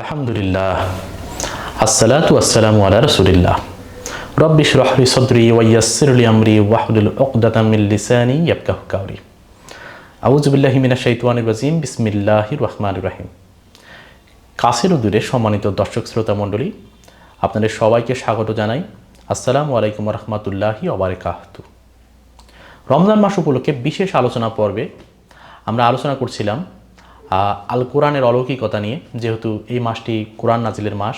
আলহামদুলিল্লাহ। আসসালাতু আসসালামু আলা রাসূলিল্লাহ। ইশরাহ লি সাদরি লি আমরি ওয়াহলুল উকদাতাম মিন লিসানি ইয়াফকাহু কাওলি। আউযু বিল্লাহি মিনাশ শাইতানির বিসমিল্লাহির কাছের দূরে সম্মানিত দর্শক শ্রোতা মণ্ডলী, আপনাদের সবাইকে স্বাগত জানাই। আসসালামু আলাইকুম রহমতুল্লাহি ওবারাকাতু রমজান মাস উপলক্ষে বিশেষ আলোচনা পর্বে আমরা আলোচনা করছিলাম আল কোরআনের অলৌকিকতা নিয়ে, যেহেতু এই মাসটি কোরআন নাজিলের মাস।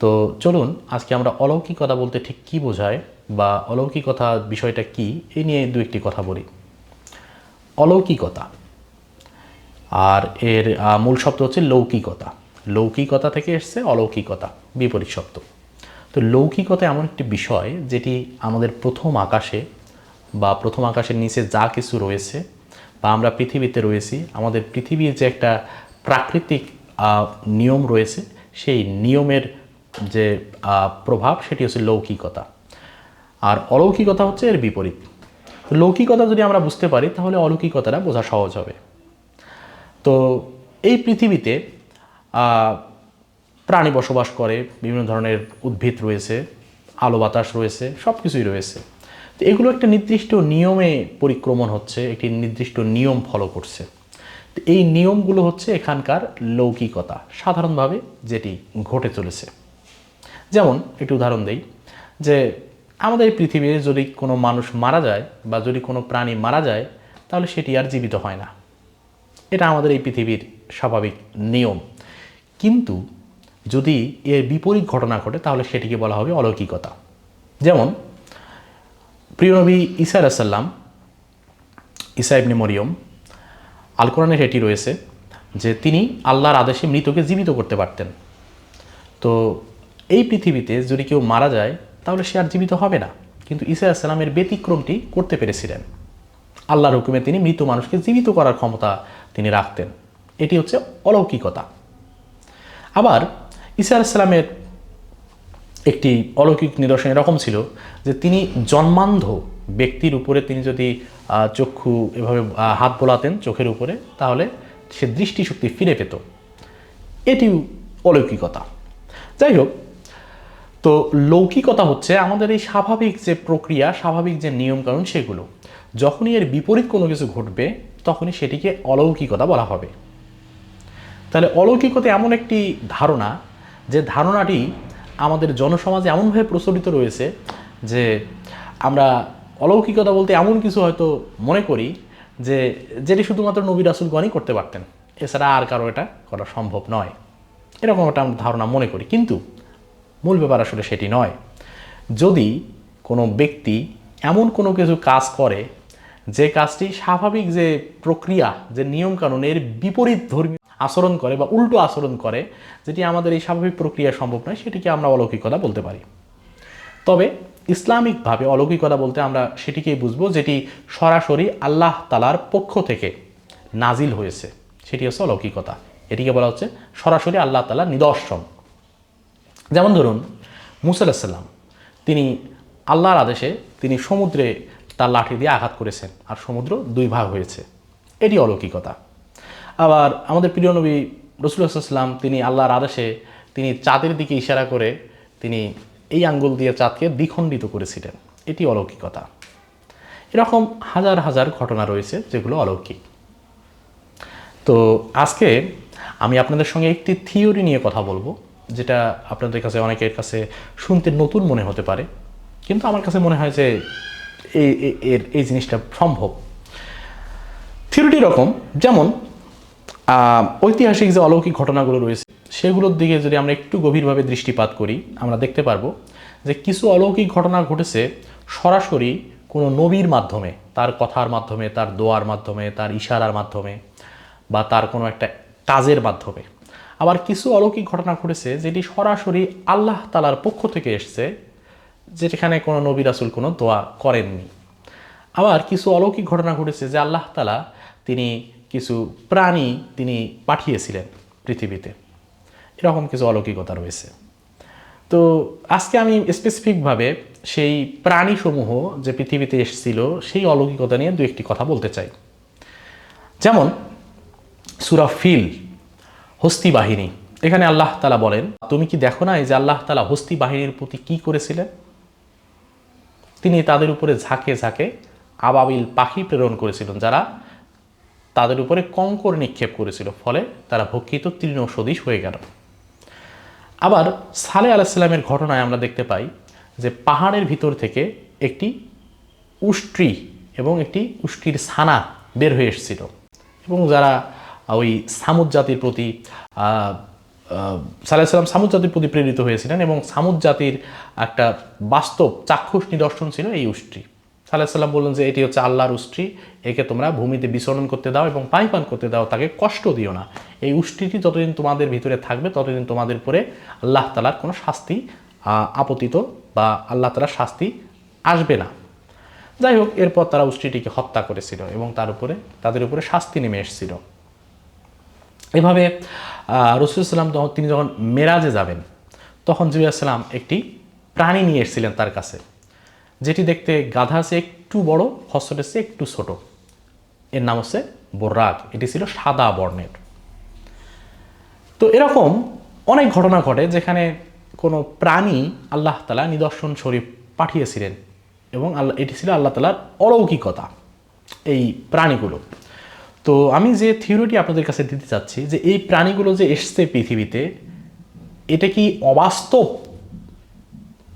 তো চলুন, আজকে আমরা অলৌকিকতা বলতে ঠিক কী বোঝায় বা অলৌকিকতা বিষয়টা কি এই নিয়ে দু একটি কথা বলি। অলৌকিকতা। আর এর মূল শব্দ হচ্ছে লৌকিকতা। লৌকিকতা থেকে এসছে অলৌকিকতা, বিপরীত শব্দ। তো লৌকিকতা এমন একটি বিষয় যেটি আমাদের প্রথম আকাশে বা প্রথম আকাশের নিচে যা কিছু রয়েছে বা আমরা পৃথিবীতে রয়েছি, আমাদের পৃথিবীর যে একটা প্রাকৃতিক নিয়ম রয়েছে, সেই নিয়মের যে প্রভাব সেটি হচ্ছে লৌকিকতা। আর অলৌকিকতা হচ্ছে এর বিপরীত। লৌকিকতা যদি আমরা বুঝতে পারি, তাহলে অলৌকিকতাটা বোঝা সহজ হবে। তো এই পৃথিবীতে প্রাণী বসবাস করে, বিভিন্ন ধরনের উদ্ভিদ রয়েছে, আলো বাতাস রয়েছে সব কিছুই রয়েছে। তো এগুলো একটা নির্দিষ্ট নিয়মে পরিক্রমণ হচ্ছে, একটি নির্দিষ্ট নিয়ম ফলো করছে। তো এই নিয়মগুলো হচ্ছে এখানকার লৌকিকতা, সাধারণভাবে যেটি ঘটে চলেছে। যেমন একটু উদাহরণ দেই, যে আমাদের পৃথিবীতে যদি কোনো মানুষ মারা যায় বা যদি কোনো প্রাণী মারা যায়, তাহলে সেটি আর জীবিত হয় না। এটা আমাদের এই পৃথিবীর স্বাভাবিক নিয়ম। কিন্তু যদি এর বিপরীত ঘটনা ঘটে, তাহলে সেটিকে বলা হবে অলৌকিকতা। যেমন প্রিয় নবী ঈসা আলাইসাল্লাম ঈসা ইবনে মরিয়ম আল কোরআনের এটি রয়েছে যে তিনি আল্লাহর আদেশে মৃতকে জীবিত করতে পারতেন। তো এই পৃথিবীতে যদি কেউ মারা যায়, তাহলে সে আর জীবিত হবে না। কিন্তু ঈসা আসসালামের ব্যতিক্রমটি করতে পেরেছিলেন। আল্লাহর হুকুমে তিনি মৃত মানুষকে জীবিত করার ক্ষমতা তিনি রাখতেন। এটি হচ্ছে অলৌকিকতা। আবার ঈসা আলাইসাল্লামের একটি অলৌকিক নিদর্শন এরকম ছিল যে তিনি জন্মান্ধ ব্যক্তির উপরে তিনি যদি চক্ষু এভাবে হাত বোলাতেন চোখের উপরে, তাহলে সে দৃষ্টিশক্তি ফিরে পেত। এটি অলৌকিকতা। যাই হোক, তো লৌকিকতা হচ্ছে আমাদের এই স্বাভাবিক যে প্রক্রিয়া, স্বাভাবিক যে নিয়মকানুন সেগুলো, যখনই এর বিপরীত কোনো কিছু ঘটবে, তখনই সেটিকে অলৌকিকতা বলা হবে। তাহলে অলৌকিকতা এমন একটি ধারণা যে ধারণাটি আমাদের জনসমাজে এমনভাবে প্রচলিত রয়েছে যে আমরা অলৌকিকতা বলতে এমন কিছু হয়তো মনে করি যে যেটি শুধুমাত্র নবী রাসুলগণই করতে পারতেন। এছাড়া আর কারও এটা করা সম্ভব নয়। এরকম একটা আমরা ধারণা মনে করি। কিন্তু মূল ব্যাপার আসলে সেটি নয়। যদি কোনো ব্যক্তি এমন কোনো কিছু কাজ করে, যে কাজটি স্বাভাবিক যে প্রক্রিয়া, যে নিয়মকানুন এর বিপরীত ধর্মীয় আচরণ করে বা উল্টো আচরণ করে, যেটি আমাদের এই স্বাভাবিক প্রক্রিয়া সম্ভব নয়, সেটিকে আমরা অলৌকিকতা বলতে পারি। তবে ইসলামিকভাবে অলৌকিকতা বলতে আমরা সেটিকেই বুঝব, যেটি সরাসরি আল্লাহ তালার পক্ষ থেকে নাজিল হয়েছে। সেটি হচ্ছে অলৌকিকতা। এটিকে বলা হচ্ছে সরাসরি আল্লাহ তালার নিদর্শন। যেমন ধরুন, মুসা আলাহিসাল্লাম তিনি আল্লাহর আদেশে তিনি সমুদ্রে তার লাঠি দিয়ে আঘাত করেছেন, আর সমুদ্র দুই ভাগ হয়েছে। এটি অলৌকিকতা। আবার আমাদের প্রিয় নবী রসুলাম তিনি আল্লাহর আদেশে তিনি চাঁদের দিকে ইশারা করে তিনি এই আঙ্গুল দিয়ে চাঁদকে দ্বিখণ্ডিত করেছিলেন। এটি অলৌকিকতা। এরকম হাজার হাজার ঘটনা রয়েছে যেগুলো অলৌকিক। তো আজকে আমি আপনাদের সঙ্গে একটি থিওরি নিয়ে কথা বলব, যেটা আপনাদের কাছে অনেকের কাছে শুনতে নতুন মনে হতে পারে, কিন্তু আমার কাছে মনে হয় যে এর, এই জিনিসটা সম্ভব। থিওরিটি রকম যেমন ঐতিহাসিক যে অলৌকিক ঘটনাগুলো রয়েছে, সেগুলোর দিকে যদি আমরা একটু গভীরভাবে দৃষ্টিপাত করি, আমরা দেখতে পারব যে কিছু অলৌকিক ঘটনা ঘটেছে সরাসরি কোনো নবীর মাধ্যমে, তার কথার মাধ্যমে, তার দোয়ার মাধ্যমে, তার ইশারার মাধ্যমে বা তার কোনো একটা কাজের মাধ্যমে। আবার কিছু অলৌকিক ঘটনা ঘটেছে যেটি সরাসরি আল্লাহ তালার পক্ষ থেকে এসছে, যেখানে কোনো নবী রাসুল কোনো দোয়া করেননি। আবার কিছু অলৌকিক ঘটনা ঘটেছে যে আল্লাহ তালা তিনি কিছু প্রাণী তিনি পাঠিয়েছিলেন পৃথিবীতে। এরকম কিছু অলৌকিকতা রয়েছে। তো আজকে আমি স্পেসিফিকভাবে সেই প্রাণীসমূহ যে পৃথিবীতে এসেছিল, সেই অলৌকিকতা নিয়ে দু একটি কথা বলতে চাই। যেমন, সুরা ফিল, হস্তি বাহিনী। এখানে আল্লাহ তালা বলেন, তুমি কি দেখো না এই যে আল্লাহ তালা হস্তি বাহিনীর প্রতি কি করেছিলেন? তিনি তাদের উপরে ঝাঁকে ঝাঁকে আবাবিল পাখি প্রেরণ করেছিলেন, যারা তাদের উপরে কঙ্কর নিক্ষেপ করেছিল, ফলে তারা ভক্ষিত তৃণ সদৃশ হয়ে গেল। আবার সালে আলাহিসাল্লামের ঘটনায় আমরা দেখতে পাই যে পাহাড়ের ভিতর থেকে একটি উষ্ট্রি এবং একটি উষ্ট্রির ছানা বের হয়ে এসেছিল। এবং যারা ওই সামুদ জাতির প্রতি সাল্লাহ সাল্লাম সামুদ জাতির প্রতি প্রেরিত হয়েছিলেন এবং সামুদ জাতির একটা বাস্তব চাক্ষুষ নিদর্শন ছিল এই উষ্ট্রি। সাল্লাহ সাল্লাম বললেন যে এটি হচ্ছে আল্লাহর উষ্ট্রি, একে তোমরা ভূমিতে বিচরণ করতে দাও এবং পানি পান করতে দাও, তাকে কষ্ট দিও না। এই উষ্ট্রিটি যতদিন তোমাদের ভিতরে থাকবে, ততদিন তোমাদের উপরে আল্লাহ তালার কোনো শাস্তি আপতিত বা আল্লাহ তালার শাস্তি আসবে না। যাই হোক, এরপর তারা উষ্ট্রিটিকে হত্যা করেছিল এবং তার উপরে, তাদের উপরে শাস্তি নেমে এসেছিল। এভাবে রসুলাম তিনি যখন মেরাজে যাবেন, তখন জিয়াসালাম একটি প্রাণী নিয়ে এসেছিলেন তার কাছে। যেটি দেখতে গাধা সে একটু বড় হসরের সে একটু ছোট। এর নাম হচ্ছে বোর্রাক। এটি ছিল সাদা বর্ণের। তো এরকম অনেক ঘটনা ঘটে যেখানে কোনো প্রাণী আল্লাহ তালা নিদর্শন শরীফ পাঠিয়েছিলেন এবং আল্লাহ এটি ছিল আল্লাহ তালার অলৌকিকতা এই প্রাণীগুলো। তো আমি যে থিওরিটি আপনাদের কাছে দিতে চাচ্ছি যে এই প্রাণীগুলো যে এসছে পৃথিবীতে, এটা কি অবাস্তব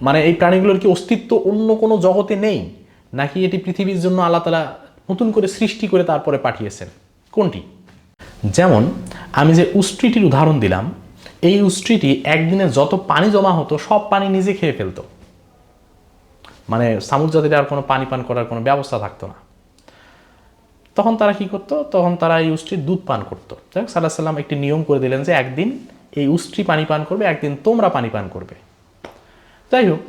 মানে এই প্রাণীগুলোর কি অস্তিত্ব অন্য কোনো জগতে নেই? নাকি এটি পৃথিবীর জন্য আল্লাহ তালা নতুন করে সৃষ্টি করে তারপরে পাঠিয়েছেন? কোনটি? যেমন, আমি যে উষ্ট্রিটির উদাহরণ দিলাম, এই উষ্ট্রিটি একদিনে যত পানি জমা হতো, সব পানি নিজে খেয়ে ফেলতো। মানে সামুদ্র জাতির আর কোনো পানি পান করার কোনো ব্যবস্থা থাকতো না। তখন তারা কি করতো? তখন তারা এই উষ্ট্রির দুধ পান করতো। যাই হোক সাল্লাহ সাল্লাম একটি নিয়ম করে দিলেন যে একদিন এই উষ্ট্রি পানি পান করবে, একদিন তোমরা পানি পান করবে। যাই হোক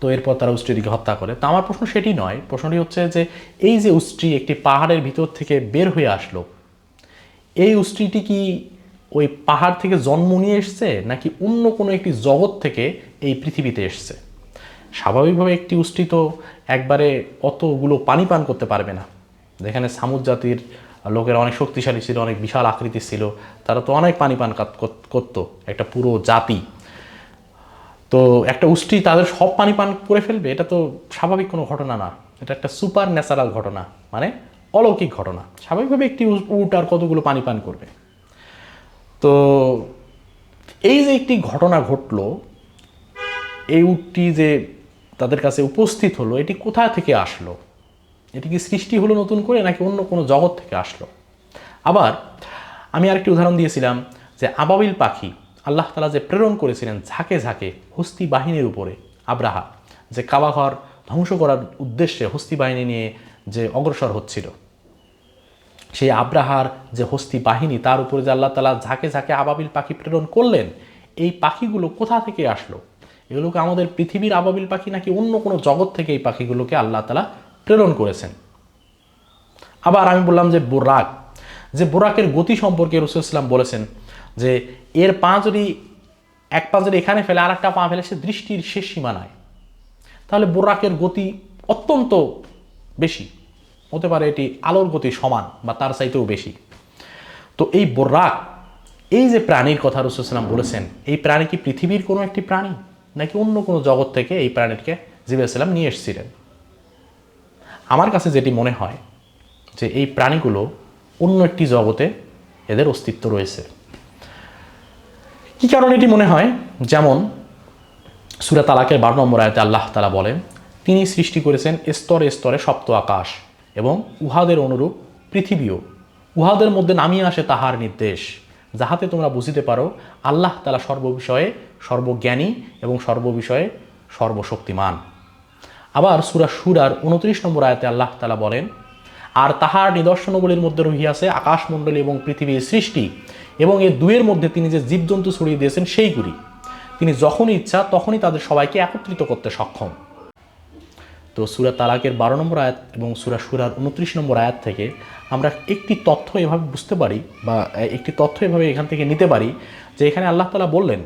তো এরপর তারা উষ্ট্রিটিকে হত্যা করে। তো আমার প্রশ্ন সেটি নয়, প্রশ্নটি হচ্ছে যে এই যে উষ্ট্রি একটি পাহাড়ের ভিতর থেকে বের হয়ে আসলো, এই উষ্ট্রিটি কি ওই পাহাড় থেকে জন্ম নিয়ে এসছে নাকি অন্য কোনো একটি জগৎ থেকে এই পৃথিবীতে এসছে? স্বাভাবিকভাবে একটি উষ্ট্রি তো একবারে অতগুলো পানি পান করতে পারবে না। যেখানে সামুদ জাতির লোকেরা অনেক শক্তিশালী ছিল, অনেক বিশাল আকৃতি ছিল, তারা তো অনেক পানি পান করতো, একটা পুরো জাতি। তো একটা উষ্টি তাদের সব পানি পান করে ফেলবে, এটা তো স্বাভাবিক কোনো ঘটনা না। এটা একটা সুপার ন্যাচারাল ঘটনা মানে অলৌকিক ঘটনা। স্বাভাবিকভাবে একটি উট- আর কতগুলো পানি পান করবে। তো এই যে একটি ঘটনা ঘটলো, এই উটটি যে তাদের কাছে উপস্থিত হলো, এটি কোথা থেকে আসলো? এটি কি সৃষ্টি হলো নতুন করে, নাকি অন্য কোনো জগৎ থেকে আসলো? আবার আমি আরেকটি উদাহরণ দিয়েছিলাম যে আবাবিল পাখি আল্লাহ তালা যে প্রেরণ করেছিলেন ঝাঁকে ঝাঁকে হস্তি বাহিনীর উপরে, আব্রাহা, যে কাবাঘর ধ্বংস করার উদ্দেশ্যে হস্তি বাহিনী নিয়ে যে অগ্রসর হচ্ছিল। সেই আব্রাহার যে হস্তি বাহিনী, তার উপরে যে আল্লাহ তালা ঝাঁকে ঝাঁকে আবাবিল পাখি প্রেরণ করলেন, এই পাখিগুলো কোথা থেকে আসলো? এগুলোকে আমাদের পৃথিবীর আবাবিল পাখি নাকি অন্য কোনো জগৎ থেকে এই পাখিগুলোকে আল্লাহ তালা প্রেরণ করেছেন? আবার আমি বললাম যে বোরাক, যে বোরাকের গতি সম্পর্কে রসুল ইসলাম বলেছেন যে এর পা যদি, এক পা যদি এখানে ফেলে আর একটা পা ফেলে, সে দৃষ্টির শেষ সীমানায়। তাহলে বোরাকের গতি অত্যন্ত বেশি। হতে পারে এটি আলোর গতি সমান বা তার চাইতেও বেশি। তো এই বোরাক, এই যে প্রাণীর কথা রসুলাম বলেছেন, এই প্রাণী কি পৃথিবীর কোনো একটি প্রাণী? নাকি অন্য কোনো জগৎ থেকে এই প্রাণীকে জিবাইসাল্লাম নিয়ে এসেছিলেন? আমার কাছে যেটি মনে হয়, যে এই প্রাণীগুলো অন্য একটি জগতে এদের অস্তিত্ব রয়েছে। কি কারণে এটি মনে হয়? যেমন, সুরা তালাকের বারো নম্বর আয়তে আল্লাহ তালা বলেন, তিনি সৃষ্টি করেছেন স্তরে স্তরে সপ্ত আকাশ এবং উহাদের অনুরূপ পৃথিবীও। উহাদের মধ্যে নামিয়ে আসে তাহার নির্দেশ, যাহাতে তোমরা বুঝিতে পারো আল্লাহ তালা সর্ববিষয়ে সর্বজ্ঞানী এবং সর্ববিষয়ে সর্বশক্তিমান। আবার সুরা সুরার উনত্রিশ নম্বর আয়তে আল্লাহ তালা বলেন আর তাহার নিদর্শনগুলির মধ্যে রহিয়াছে আকাশমণ্ডলী এবং পৃথিবীর সৃষ্টি, এবং এর দুয়ের মধ্যে তিনি যে জীবজন্তু ছড়িয়ে দিয়েছেন সেইগুলি তিনি যখনই ইচ্ছা তখনই তাদের সবাইকে একত্রিত করতে সক্ষম। তো সুরা তালাকের বারো নম্বর আয়াত এবং সুরা সুরার উনত্রিশ নম্বর আয়াত থেকে আমরা একটি তথ্য এভাবে বুঝতে পারি বা একটি তথ্য এভাবে এখান থেকে নিতে পারি যে এখানে আল্লাহ তালা বললেন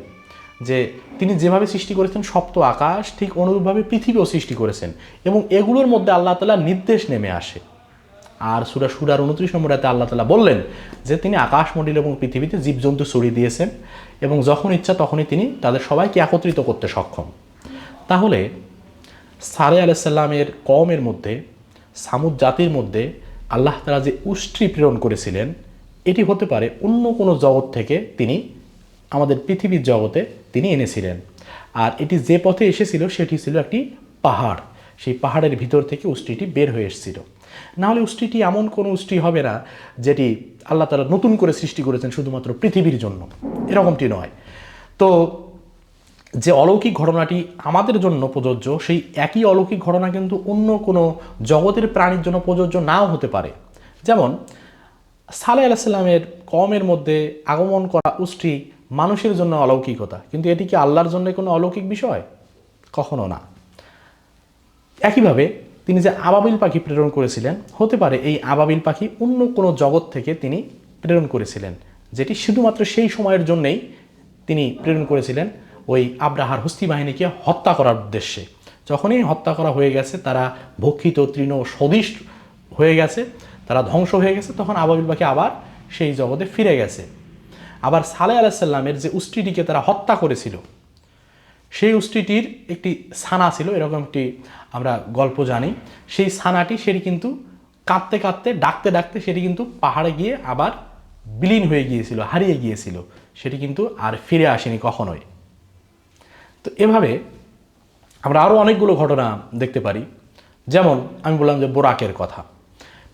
যে তিনি যেভাবে সৃষ্টি করেছেন সপ্ত আকাশ, ঠিক অনুরূপভাবে পৃথিবীও সৃষ্টি করেছেন এবং এগুলোর মধ্যে আল্লাহ তালা নির্দেশ নেমে আসে। আর সুরা সুরার উনত্রিশ নম্বর রাতে আল্লাহ তালা বললেন যে তিনি আকাশমণ্ডল এবং পৃথিবীতে জীবজন্তু ছড়িয়ে দিয়েছেন এবং যখন ইচ্ছা তখনই তিনি তাদের সবাইকে একত্রিত করতে সক্ষম। তাহলে সারে আলাইসাল্লামের কমের মধ্যে, সামুদ জাতির মধ্যে আল্লাহ তালা যে উষ্ট্রি প্রেরণ করেছিলেন, এটি হতে পারে অন্য কোনো জগৎ থেকে তিনি আমাদের পৃথিবীর জগতে তিনি এনেছিলেন। আর এটি যে পথে এসেছিল সেটি ছিল একটি পাহাড়। সেই পাহাড়ের ভিতর থেকে উষ্ট্রিটি বের হয়ে এসেছিল। নাহলে উষ্টিটি এমন কোনো উষ্টি হবে না যেটি আল্লাহ তালা নতুন করে সৃষ্টি করেছেন শুধুমাত্র পৃথিবীর জন্য। এরকমটি নয়। তো যে অলৌকিক ঘটনাটি আমাদের জন্য প্রযোজ্য, সেই একই অলৌকিক ঘটনা কিন্তু অন্য কোনো জগতের প্রাণীর জন্য প্রযোজ্য নাও হতে পারে। যেমন সালে আলাহিসাল্লামের কমের মধ্যে আগমন করা উষ্টি মানুষের জন্য অলৌকিকতা, কিন্তু এটি কি আল্লাহর জন্য কোনো অলৌকিক বিষয়? কখনো না। একইভাবে তিনি যে আবাবিল পাখি প্রেরণ করেছিলেন, হতে পারে এই আবাবিল পাখি অন্য কোনো জগৎ থেকে তিনি প্রেরণ করেছিলেন, যেটি শুধুমাত্র সেই সময়ের জন্যেই তিনি প্রেরণ করেছিলেন ওই আব্রাহার হস্তি বাহিনীকে হত্যা করার উদ্দেশ্যে। যখনই হত্যা করা হয়ে গেছে, তারা ভক্ষিত, তৃণ, সদিশ হয়ে গেছে, তারা ধ্বংস হয়ে গেছে, তখন আবাবিল পাখি আবার সেই জগতে ফিরে গেছে। আবার সালে আলাহিসাল্লামের যে উষ্ট্রিটিকে তারা হত্যা করেছিল, সেই উষ্ট্রিটির একটি ছানা ছিল, এরকম একটি আমরা গল্প জানি। সেই ছানাটি সেটি কিন্তু কাঁদতে কাঁদতে, ডাকতে ডাকতে সেটি কিন্তু পাহাড়ে গিয়ে আবার বিলীন হয়ে গিয়েছিল, হারিয়ে গিয়েছিল। সেটি কিন্তু আর ফিরে আসেনি কখনোই। তো এভাবে আমরা আরও অনেকগুলো ঘটনা দেখতে পারি। যেমন আমি বললাম যে বোরাকের কথা।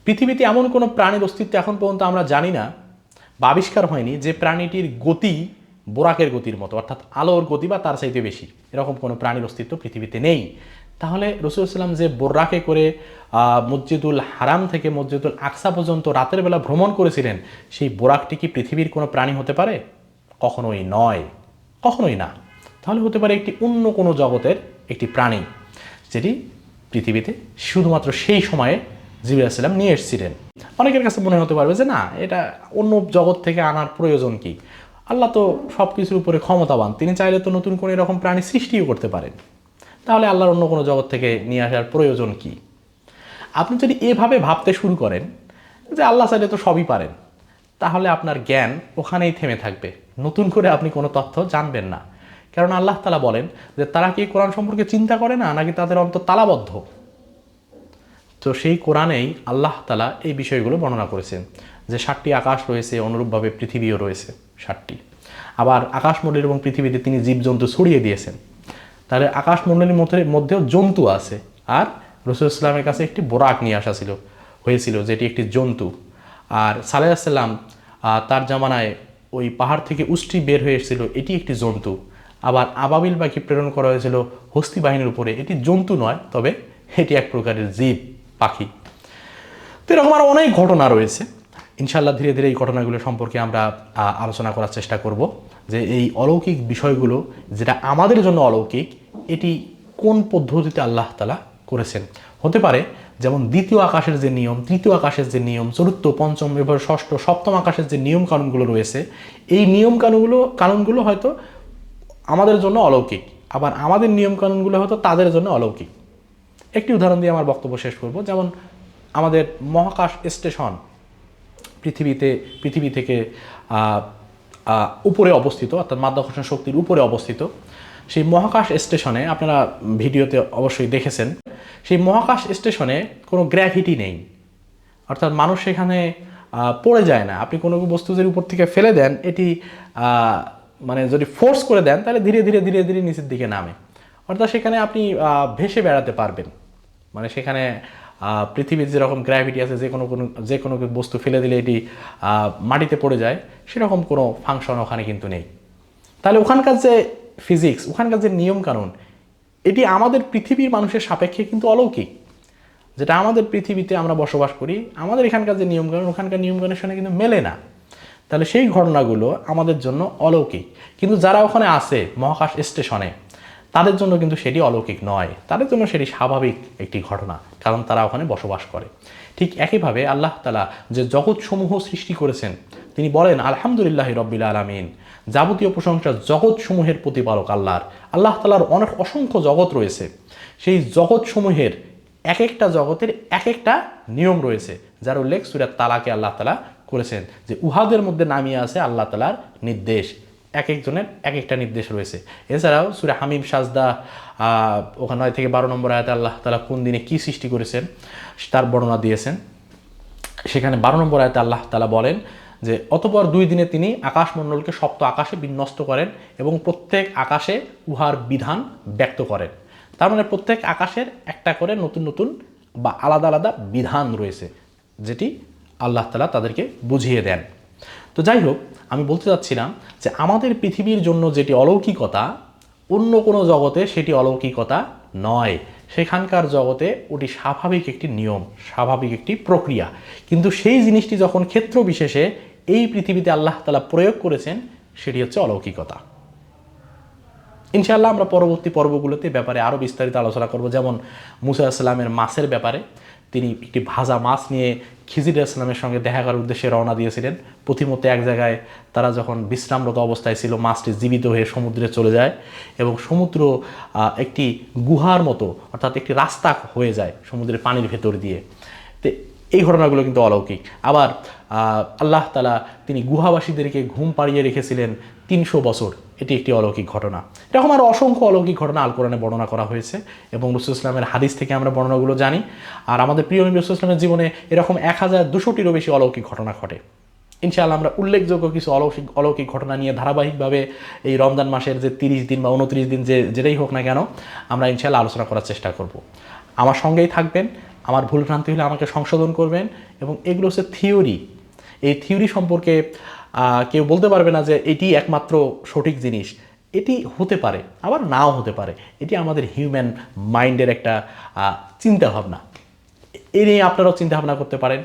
পৃথিবীতে এমন কোনো প্রাণীর অস্তিত্ব এখন পর্যন্ত আমরা জানি না, বা আবিষ্কার হয়নি যে প্রাণীটির গতি বোরাকের গতির মতো, অর্থাৎ আলোর গতি বা তার চাইতে বেশি। এরকম কোনো প্রাণীর অস্তিত্ব পৃথিবীতে নেই। তাহলে রসুলাম যে বোর্রাকে করে মসজিদুল হারাম থেকে মসজিদুল আকসা পর্যন্ত রাতের বেলা ভ্রমণ করেছিলেন, সেই বোরাকটি কি পৃথিবীর কোনো প্রাণী হতে পারে? কখনোই নয়। কখনোই না। তাহলে হতে পারে একটি অন্য কোনো জগতের একটি প্রাণী, যেটি পৃথিবীতে শুধুমাত্র সেই সময়ে জিবুল সাল্লাম নিয়ে এসেছিলেন। অনেকের কাছে মনে হতে পারবে যে, না, এটা অন্য জগৎ থেকে আনার প্রয়োজন কি? আল্লাহ তো সব কিছুর উপরে ক্ষমতাবান। তিনি চাইলে তো নতুন কোনো এরকম প্রাণী সৃষ্টিও করতে পারেন। তাহলে আল্লাহর অন্য কোনো জগৎ থেকে নিয়ে আসার প্রয়োজন কি? আপনি যদি এভাবে ভাবতে শুরু করেন যে আল্লাহ চাইলে তো সবই পারেন, তাহলে আপনার জ্ঞান ওখানেই থেমে থাকবে। নতুন করে আপনি কোনো তথ্য জানবেন না। কারণ আল্লাহ তালা বলেন যে, তারা কি কোরআন সম্পর্কে চিন্তা করে না, নাকি তাদের অন্তর তালাবদ্ধ? তো সেই কোরআনেই আল্লাহ তালা এই বিষয়গুলো বর্ণনা করেছেন যে ষাটটি আকাশ রয়েছে, অনুরূপভাবে পৃথিবীও রয়েছে ষাটটি আবার আকাশমণ্ডল এবং পৃথিবীতে তিনি জীবজন্তু ছড়িয়ে দিয়েছেন। তাহলে আকাশমণ্ডলীর মধ্যে মধ্যেও জন্তু আছে। আর রসুল ইসলামের কাছে একটি বোরাক নিয়ে আসা ছিল, হয়েছিল যেটি একটি জন্তু। আর সালাইসাল্লাম তার জামানায় ওই পাহাড় থেকে উষ্টি বের হয়ে এসেছিল, এটি একটি জন্তু। আবার আবাবিল পাখি প্রেরণ করা হয়েছিল হস্তি বাহিনীর উপরে। এটি জন্তু নয়, তবে এটি এক প্রকারের জীব, পাখি। তো এরকম আর অনেক ঘটনা রয়েছে। ইনশাল্লাহ ধীরে ধীরে এই ঘটনাগুলো সম্পর্কে আমরা আলোচনা করার চেষ্টা করব। যে এই অলৌকিক বিষয়গুলো যেটা আমাদের জন্য অলৌকিক, এটি কোন পদ্ধতিতে আল্লাহ তালা করেছেন? হতে পারে যেমন দ্বিতীয় আকাশের যে নিয়ম, তৃতীয় আকাশের যে নিয়ম, চতুর্থ, পঞ্চম এবার ষষ্ঠ, সপ্তম আকাশের যে নিয়ম কানুনগুলো রয়েছে, এই নিয়ম কানুনগুলো কানুনগুলো হয়তো আমাদের জন্য অলৌকিক, আবার আমাদের নিয়ম কানুনগুলো হয়তো তাদের জন্য অলৌকিক। একটি উদাহরণ দিয়ে আমার বক্তব্য শেষ করব, যেমন আমাদের মহাকাশ স্টেশন, পৃথিবীতে, পৃথিবী থেকে উপরে অবস্থিত, অর্থাৎ মাধ্যাকর্ষণ শক্তির উপরে অবস্থিত। সেই মহাকাশ স্টেশনে, আপনারা ভিডিওতে অবশ্যই দেখেছেন, সেই মহাকাশ স্টেশনে কোনো গ্র্যাভিটি নেই। অর্থাৎ মানুষ সেখানে পড়ে যায় না। আপনি কোনো বস্তু যদি উপর থেকে ফেলে দেন, এটি মানে যদি ফোর্স করে দেন, তাহলে ধীরে ধীরে ধীরে ধীরে নিচের দিকে নামে। অর্থাৎ সেখানে আপনি ভেসে বেড়াতে পারবেন। মানে সেখানে পৃথিবীর যেরকম গ্র্যাভিটি আছে, যে কোনো কোনো, যে কোনো বস্তু ফেলে দিলে এটি মাটিতে পড়ে যায়, সেরকম কোনো ফাংশন ওখানে কিন্তু নেই। তাহলে ওখানকার যে ফিজিক্স ওখানকার যে নিয়মকানুন, এটি আমাদের পৃথিবীর মানুষের সাপেক্ষে কিন্তু অলৌকিক। যেটা আমাদের পৃথিবীতে আমরা বসবাস করি, আমাদের এখানকার যে নিয়মকানুন, ওখানকার নিয়মকানুনের সঙ্গে কিন্তু মেলে না। তাহলে সেই ঘটনাগুলো আমাদের জন্য অলৌকিক। কিন্তু যারা ওখানে আছে, মহাকাশ স্টেশনে তাদের জন্য কিন্তু সেটি অলৌকিক নয়। তাদের জন্য সেটি স্বাভাবিক একটি ঘটনা, কারণ তারা ওখানে বসবাস করে। ঠিক একইভাবে আল্লাহ তালা যে জগৎসমূহ সৃষ্টি করেছেন, তিনি বলেন, আলহামদুলিল্লাহ রব্বিল আলমিন। যাবতীয় প্রশংসা জগৎসমূহের প্রতিপালক আল্লাহর। আল্লাহ তালার অনেক অসংখ্য জগৎ রয়েছে। সেই জগৎসমূহের এক একটা জগতের এক একটা নিয়ম রয়েছে, যার উল্লেখ সুরাত তালাকে আল্লাহ তালা করেছেন, যে উহাদের মধ্যে নামিয়ে আছে আল্লাহ তালার নির্দেশ। এক একজনের এক একটা নির্দেশ রয়েছে। এছাড়াও সুরে হামিম সাজদা ওখানে নয় থেকে বারো নম্বর আয়াতে আল্লাহ তালা কোন দিনে কী সৃষ্টি করেছেন তার বর্ণনা দিয়েছেন। সেখানে বারো নম্বর আয়তে আল্লাহ তালা বলেন যে, অতপর দুই দিনে তিনি আকাশমণ্ডলকে সপ্ত আকাশে বিন্যস্ত করেন এবং প্রত্যেক আকাশে উহার বিধান ব্যক্ত করেন। তার মানে প্রত্যেক আকাশের একটা করে নতুন নতুন বা আলাদা আলাদা বিধান রয়েছে, যেটি আল্লাহ তালা তাদেরকে বুঝিয়ে দেন। তো যাই হোক আমি বলতে চাচ্ছিলাম যে আমাদের পৃথিবীর জন্য যেটি অলৌকিকতা, অন্য কোনো জগতে সেটি অলৌকিকতা নয়। সেখানকার জগতে ওটি স্বাভাবিক একটি নিয়ম, স্বাভাবিক একটি প্রক্রিয়া। কিন্তু সেই জিনিসটি যখন ক্ষেত্র বিশেষে এই পৃথিবীতে আল্লাহ তালা প্রয়োগ করেছেন, সেটি হচ্ছে অলৌকিকতা। ইনশাআল্লাহ আমরা পরবর্তী পর্বগুলোতে ব্যাপারে আরও বিস্তারিত আলোচনা করব, যেমন মুসা আসলামের মাছের ব্যাপারে। তিনি একটি ভাজা মাছ নিয়ে খিজির ইসলামের সঙ্গে দেখা করার উদ্দেশ্যে রওনা দিয়েছিলেন। প্রতিমধ্যে এক জায়গায় তারা যখন বিশ্রামরত অবস্থায় ছিল, মাছটি জীবিত হয়ে সমুদ্রে চলে যায় এবং সমুদ্র একটি গুহার মতো, অর্থাৎ একটি রাস্তা হয়ে যায় সমুদ্রের পানির ভেতর দিয়ে। তো, এই ঘটনাগুলো কিন্তু অলৌকিক। আবার আল্লাহ তালা তিনি গুহাবাসীদেরকে ঘুম পাড়িয়ে রেখেছিলেন তিনশো বছর এটি একটি অলৌকিক ঘটনা। এরকম আর অসংখ্য অলৌকিক ঘটনা আল কোরআনে বর্ণনা করা হয়েছে এবং রসুল ইসলামের হাদিস থেকে আমরা বর্ণনাগুলো জানি। আর আমাদের প্রিয় নবী রসুল ইসলামের জীবনে এরকম এক হাজার দুশোটিরও বেশি অলৌকিক ঘটনা ঘটে। ইনশাআল্লাহ আমরা উল্লেখযোগ্য কিছু অলৌকিক অলৌকিক ঘটনা নিয়ে ধারাবাহিকভাবে এই রমজান মাসের যে তিরিশ দিন বা উনত্রিশ দিন যে যেটাই হোক না কেন আমরা ইনশাআল্লাহ আলোচনা করার চেষ্টা করব। আমার সঙ্গেই থাকবেন, আমার ভুল ভ্রান্তি হলে আমাকে সংশোধন করবেন এবং এগুলো হচ্ছে থিওরি। এই থিওরি সম্পর্কে কেউ বলতে পারবে না যে এটি একমাত্র সঠিক জিনিস। এটি হতে পারে, আবার নাও হতে পারে। এটি আমাদের হিউম্যান মাইন্ডের একটা চিন্তাভাবনা। এ নিয়ে আপনারাও চিন্তা ভাবনা করতে পারেন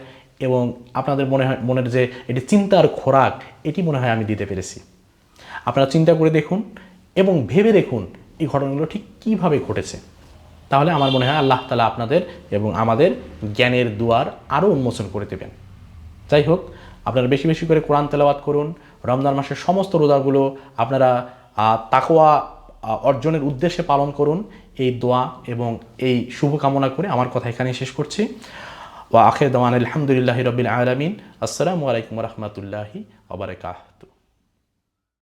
এবং আপনাদের মনে হয়, মনের যে এটি চিন্তার খোরাক, এটি মনে হয় আমি দিতে পেরেছি। আপনারা চিন্তা করে দেখুন এবং ভেবে দেখুন এই ঘটনাগুলো ঠিক কীভাবে ঘটেছে। তাহলে আমার মনে হয় আল্লাহ তালা আপনাদের এবং আমাদের জ্ঞানের দুয়ার আরও উন্মোচন করে দেবেন। যাই হোক আপনারা বেশি বেশি করে কোরআন তেলাওয়াত করুন। রমজান মাসের সমস্ত রোজাগুলো আপনারা তাকোয়া অর্জনের উদ্দেশ্যে পালন করুন। এই দোয়া এবং এই শুভকামনা করে আমার কথা এখানে শেষ করছি। ও আখের দোয়ান আলহামদুলিল্লাহ রবিল আলমিন। আসসালামু আলাইকুম রহমতুল্লাহি আবরকাত